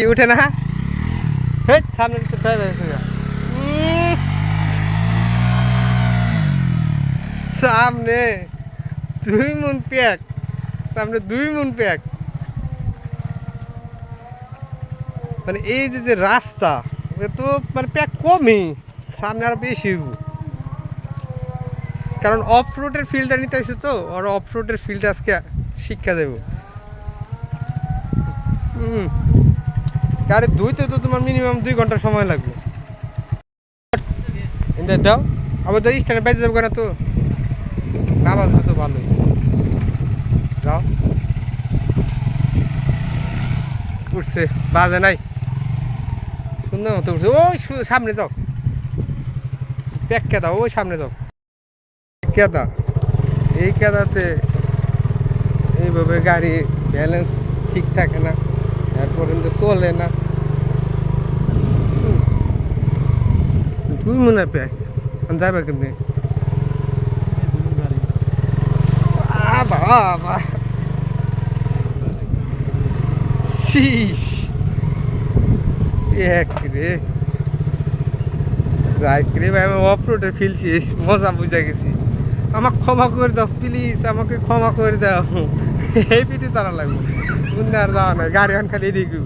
কি উঠে না? সামনে তো। সামনে দুই মন প্যাক সামনে দুই মন প্যাক। মানে এই যে যে রাস্তা তো মানে প্যাক কমই সামনে আরও বেশি কারণ অফ রোডের ফিল্ডটা নিতে আসছে তো আর অফ রোডের ফিল্ড আজকে শিক্ষা দেব। হুম গাড়ি ধুইতে তো তোমার মিনিমাম দুই ঘণ্টা সময় লাগবে। দাও। আবার তো স্ট্যান্ডে বেঁচে যাব না তো? না বাজলে তো ভালোই। যাও। উঠছে, বাজে নাই। সুন্দর মতো উঠছে। ওই সামনে যাও। ব্যাক কেদা, ওই সামনে যাও। কেদা? এই কেদাতে এইভাবে গাড়ি ব্যালেন্স ঠিক থাকে না। এরপরে চলে না। দুই মনে প্যাক যাবে কেমনি? বাবা শীষ এক রে। যাই রে ভাই, আমি অফ রোডে ফিল মজা বুঝা গেছি। আমাকে ক্ষমা করে দাও প্লিজ আমাকে ক্ষমা করে দাও। এই পিটি চালা লাগবে। আর যাওয়া নয় গাড়ি খালি এদিকে